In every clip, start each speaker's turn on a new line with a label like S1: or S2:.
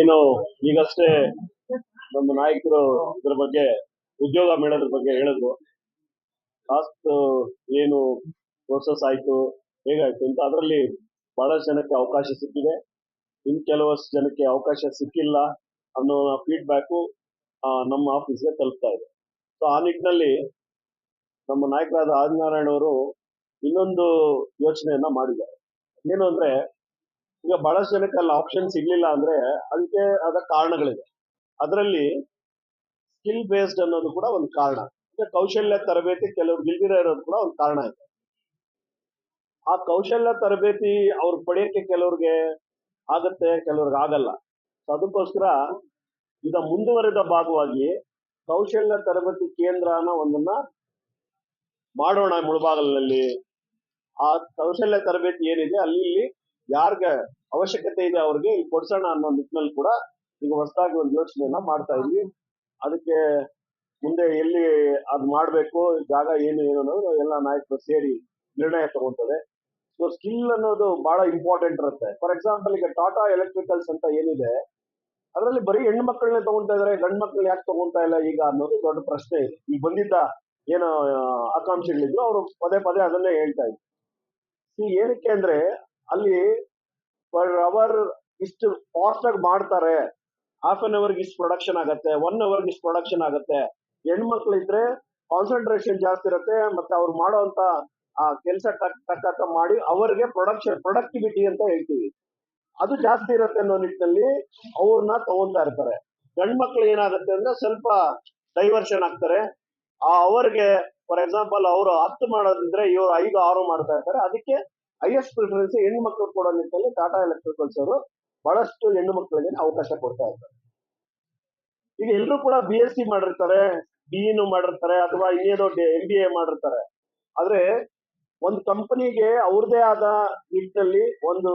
S1: ಏನು, ಈಗಷ್ಟೇ ನಮ್ಮ ನಾಯಕರು ಇದ್ರ ಬಗ್ಗೆ ಉದ್ಯೋಗ ಮೇಳದ್ರ ಬಗ್ಗೆ ಹೇಳಿದ್ರು. ಲಾಸ್ಟ್ ಏನು ಪ್ರೋಸೆಸ್ ಆಯ್ತು, ಹೇಗಾಯ್ತು ಅಂತ ಅದರಲ್ಲಿ ಬಹಳಷ್ಟು ಜನಕ್ಕೆ ಅವಕಾಶ ಸಿಕ್ಕಿದೆ. ಇನ್ ಕೆಲವಷ್ಟು ಜನಕ್ಕೆ ಅವಕಾಶ ಸಿಕ್ಕಿಲ್ಲ ಅನ್ನೋ ಫೀಡ್ಬ್ಯಾಕು ನಮ್ಮ ಆಫೀಸ್ಗೆ ತಲುಪ್ತಾ ಇದೆ. ಸೊ ಆ ನಿಟ್ಟಿನಲ್ಲಿ ನಮ್ಮ ನಾಯಕರಾದ ಆದಿನಾರಾಯಣ ಅವರು ಇನ್ನೊಂದು ಯೋಚನೆಯನ್ನ ಮಾಡಿದ್ದಾರೆ. ಏನು ಅಂದ್ರೆ ಈಗ ಬಹಳಷ್ಟು ಜನಕ್ಕೆ ಅಲ್ಲಿ ಆಪ್ಷನ್ ಸಿಗ್ಲಿಲ್ಲ ಅಂದ್ರೆ ಅದಕ್ಕೆ ಆದ ಕಾರಣಗಳಿದೆ ಅದರಲ್ಲಿ ಸ್ಕಿಲ್ ಬೇಸ್ಡ್ ಅನ್ನೋದು ಕೂಡ ಒಂದು ಕಾರಣ. ಅಂದ್ರೆ ಕೌಶಲ್ಯ ತರಬೇತಿ ಕೆಲವರು ಗಿಲ್ದಿರ ಇರೋದು ಕೂಡ ಒಂದು ಕಾರಣ ಇದೆ. ಆ ಕೌಶಲ್ಯ ತರಬೇತಿ ಅವ್ರು ಪಡೆಯಕ್ಕೆ ಕೆಲವ್ರಿಗೆ ಆಗತ್ತೆ, ಕೆಲವ್ರಿಗೆ ಆಗಲ್ಲ. ಸೊ ಅದಕ್ಕೋಸ್ಕರ ಈಗ ಮುಂದುವರೆದ ಭಾಗವಾಗಿ ಕೌಶಲ್ಯ ತರಬೇತಿ ಕೇಂದ್ರನ ಒಂದನ್ನ ಮಾಡೋಣ ಮುಳಬಾಗಲಿನಲ್ಲಿ ಆ ಕೌಶಲ್ಯ ತರಬೇತಿ ಏನಿದೆ ಅಲ್ಲಿ ಯಾರ್ಗೆ ಅವಶ್ಯಕತೆ ಇದೆ ಅವ್ರಿಗೆ, ಇಲ್ಲಿ ಕೊಡ್ಸೋಣ ಅನ್ನೋ ನಿಟ್ಟಿನಲ್ಲಿ ಕೂಡ ಈಗ ಹೊಸದಾಗಿ ಒಂದು ಯೋಚನೆಯನ್ನ ಮಾಡ್ತಾ ಇದ್ವಿ. ಅದಕ್ಕೆ ಮುಂದೆ ಎಲ್ಲಿ ಅದ್ ಮಾಡ್ಬೇಕು, ಜಾಗ ಏನು ಏನು ಅನ್ನೋದು ಎಲ್ಲ ನಾಯಕರು ಸೇರಿ ನಿರ್ಣಯ ತಗೊಂತದೆ ಸೊ ಸ್ಕಿಲ್ ಅನ್ನೋದು ಬಹಳ ಇಂಪಾರ್ಟೆಂಟ್ ಇರುತ್ತೆ. ಫಾರ್ ಎಕ್ಸಾಂಪಲ್ ಈಗ ಟಾಟಾ ಎಲೆಕ್ಟ್ರಿಕಲ್ಸ್ ಅಂತ ಏನಿದೆ, ಅದರಲ್ಲಿ ಬರೀ ಹೆಣ್ಣು ಮಕ್ಕಳನ್ನೇ ತಗೊಂತಾ ಇದಾರೆ, ಗಂಡು ಮಕ್ಕಳು ಯಾಕೆ ತಗೊಂತಾ ಇಲ್ಲ ಈಗ ಅನ್ನೋದು ದೊಡ್ಡ ಪ್ರಶ್ನೆ. ಇದೆ ಈಗ ಬಂದಿದ್ದ ಏನು ಆಕಾಂಕ್ಷೆಗಳಿದ್ರು, ಅವರು ಪದೇ ಪದೇ ಅದನ್ನೇ ಹೇಳ್ತಾ ಇದ್ರು. ಏನಕ್ಕೆ ಅಂದ್ರೆ ಅಲ್ಲಿ ಪರ್ ಅವರ್ ಇಷ್ಟು ಫಾಸ್ಟ್ ಆಗಿ ಮಾಡ್ತಾರೆ. ಹಾಫ್ ಅನ್ ಅವರ್ಗೆ ಇಷ್ಟು ಪ್ರೊಡಕ್ಷನ್ ಆಗತ್ತೆ ಒನ್ ಅವರ್ಗೆ ಇಷ್ಟು ಪ್ರೊಡಕ್ಷನ್ ಆಗತ್ತೆ. ಹೆಣ್ಮಕ್ಳು ಇದ್ರೆ ಕಾನ್ಸಂಟ್ರೇಷನ್ ಜಾಸ್ತಿ ಇರುತ್ತೆ, ಮತ್ತೆ ಅವ್ರು ಮಾಡುವಂತ ಆ, ಕೆಲಸ ಅಂತ ಮಾಡಿ ಅವರಿಗೆ ಪ್ರೊಡಕ್ಷನ್ ಪ್ರೊಡಕ್ಟಿವಿಟಿ ಅಂತ ಹೇಳ್ತೀವಿ. ಅದು ಜಾಸ್ತಿ ಇರುತ್ತೆ ಅನ್ನೋ ನಿಟ್ಟಿನಲ್ಲಿ ಅವ್ರನ್ನ ತಗೊಂತಾ ಇರ್ತಾರೆ. ಗಂಡ್ ಮಕ್ಳು ಏನಾಗುತ್ತೆ ಅಂದ್ರೆ ಸ್ವಲ್ಪ ಡೈವರ್ಷನ್ ಆಗ್ತಾರೆ. ಆ, ಅವರಿಗೆ ಫಾರ್ ಎಕ್ಸಾಂಪಲ್ ಅವರು ಹತ್ತು ಮಾಡೋದಿದ್ರೆ ಇವರು ಐದು, ಆರು ಮಾಡ್ತಾ ಇರ್ತಾರೆ. ಅದಕ್ಕೆ ಹೈಯೆಸ್ಟ್ ಪ್ರಿಫರೆನ್ಸ್ ಹೆಣ್ಣು ಮಕ್ಕಳು ಕೊಡೋ ನಿಟ್ಟಿನಲ್ಲಿ ಟಾಟಾ ಎಲೆಕ್ಟ್ರಿಕಲ್ಸ್ ಅವರು ಬಹಳಷ್ಟು ಹೆಣ್ಣು ಮಕ್ಕಳಿಗೆ ಅವಕಾಶ ಕೊಡ್ತಾ ಇದ್ದಾರೆ. ಈಗ ಎಲ್ಲರೂ ಕೂಡ ಬಿ ಎಸ್ ಸಿ ಮಾಡಿರ್ತಾರೆ ಬಿ ಇನ್ನು ಮಾಡಿರ್ತಾರೆ, ಅಥವಾ ಇನ್ನೇನೋ ಎಂ ಬಿ ಎ ಮಾಡಿರ್ತಾರೆ. ಆದ್ರೆ ಒಂದು ಕಂಪನಿಗೆ ಅವ್ರದೇ ಆದ ನಿಟ್ಟಿನಲ್ಲಿ ಒಂದು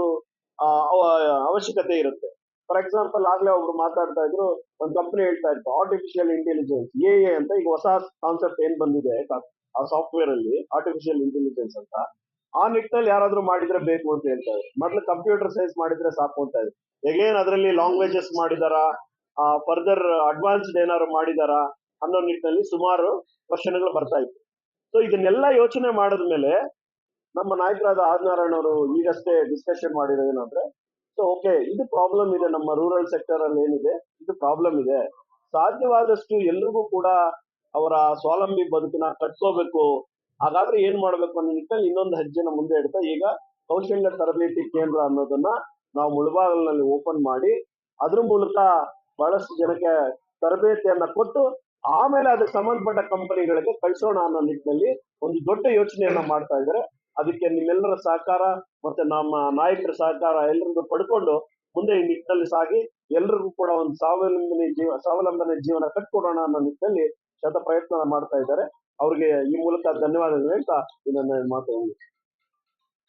S1: ಅವಶ್ಯಕತೆ ಇರುತ್ತೆ. ಫಾರ್ ಎಕ್ಸಾಂಪಲ್ ಆಗ್ಲೇ ಒಬ್ರು ಮಾತಾಡ್ತಾ ಇದ್ರು, ಒಂದು ಕಂಪನಿ ಹೇಳ್ತಾ ಇತ್ತು ಆರ್ಟಿಫಿಷಿಯಲ್ ಇಂಟೆಲಿಜೆನ್ಸ್ ಎ ಅಂತ ಈಗ ಹೊಸ ಕಾನ್ಸೆಪ್ಟ್ ಏನ್ ಬಂದಿದೆ, ಆ ಸಾಫ್ಟ್ವೇರ್ ಅಲ್ಲಿ ಆರ್ಟಿಫಿಷಿಯಲ್ ಇಂಟೆಲಿಜೆನ್ಸ್ ಅಂತ. ಆ ನಿಟ್ಟಿನಲ್ಲಿ ಯಾರಾದ್ರೂ ಮಾಡಿದ್ರೆ ಬೇಕು ಅಂತ ಹೇಳ್ತಾರೆ. ಮೊದಲು ಕಂಪ್ಯೂಟರ್ ಸೈನ್ಸ್ ಮಾಡಿದ್ರೆ ಸಾಕು ಅಂತ ಇದೆ ಎಗೇನ್ ಅದರಲ್ಲಿ ಲಾಂಗ್ವೇಜಸ್ ಮಾಡಿದಾರ? ಫರ್ದರ್ ಅಡ್ವಾನ್ಸ್ಡ್ ಏನಾದ್ರು ಮಾಡಿದಾರ? ಅನ್ನೋ ನಿಟ್ಟಿನಲ್ಲಿ ಸುಮಾರು ಕ್ವಶನ್ಗಳು ಬರ್ತಾ ಇತ್ತು. ಸೊ ಇದನ್ನೆಲ್ಲ ಯೋಚನೆ ಮಾಡಿದ್ಮೇಲೆ ನಮ್ಮ ನಾಯಕರಾದ ಆದಿನಾರಾಯಣ ಅವರು ಈಗಷ್ಟೇ ಡಿಸ್ಕಷನ್ ಮಾಡಿರೋದು ಏನಂದ್ರೆ ಸೊ ಓಕೆ ಇದು ಪ್ರಾಬ್ಲಮ್ ಇದೆ, ನಮ್ಮ ರೂರಲ್ ಸೆಕ್ಟರ್ ಅಲ್ಲಿ ಏನಿದೆ, ಇದು ಪ್ರಾಬ್ಲಮ್ ಇದೆ. ಸಾಧ್ಯವಾದಷ್ಟು ಎಲ್ರಿಗೂ ಕೂಡ ಅವರ ಸ್ವಾವಲಂಬಿ ಬದುಕನ್ನ ಕಟ್ಕೋಬೇಕು. ಹಾಗಾದ್ರೆ ಏನ್ ಮಾಡ್ಬೇಕು ಅನ್ನೋ ನಿಟ್ಟಿನಲ್ಲಿ ಇನ್ನೊಂದು ಹೆಜ್ಜೆನ ಮುಂದೆ ಇಡ್ತಾ, ಈಗ ಕೌಶಲ್ಯ ತರಬೇತಿ ಕೇಂದ್ರ ಅನ್ನೋದನ್ನ ನಾವು ಮುಳಬಾಗಲಿನಲ್ಲಿ ಓಪನ್ ಮಾಡಿ, ಅದ್ರ ಮೂಲಕ ಬಹಳಷ್ಟು ಜನಕ್ಕೆ ತರಬೇತಿಯನ್ನ ಕೊಟ್ಟು, ಆಮೇಲೆ ಅದಕ್ಕೆ ಸಂಬಂಧಪಟ್ಟ ಕಂಪನಿಗಳಿಗೆ ಕಳಿಸೋಣ ಅನ್ನೋ ನಿಟ್ಟಿನಲ್ಲಿ ಒಂದು ದೊಡ್ಡ ಯೋಚನೆಯನ್ನ ಮಾಡ್ತಾ ಇದ್ದಾರೆ. ಅದಕ್ಕೆ ನಿಮ್ಮೆಲ್ಲರ ಸಹಕಾರ ಮತ್ತೆ ನಮ್ಮ ನಾಯಕರ ಸಹಕಾರ ಎಲ್ಲರಿಗೂ ಪಡ್ಕೊಂಡು ಮುಂದೆ ಈ ನಿಟ್ಟಿನಲ್ಲಿ ಸಾಗಿ, ಎಲ್ರಿಗೂ ಕೂಡ ಒಂದು ಸ್ವಾವಲಂಬನೆ ಜೀವ, ಸ್ವಾವಲಂಬನೆ ಜೀವನ ಕಟ್ಕೊಡೋಣ ಅನ್ನೋ ನಿಟ್ಟಿನಲ್ಲಿ ಶತ ಪ್ರಯತ್ನ ಮಾಡ್ತಾ ಇದ್ದಾರೆ. ಅವ್ರಿಗೆ ಈ ಮೂಲಕ ಧನ್ಯವಾದಗಳು ಹೇಳ್ತಾ ನನ್ನ ಮಾತು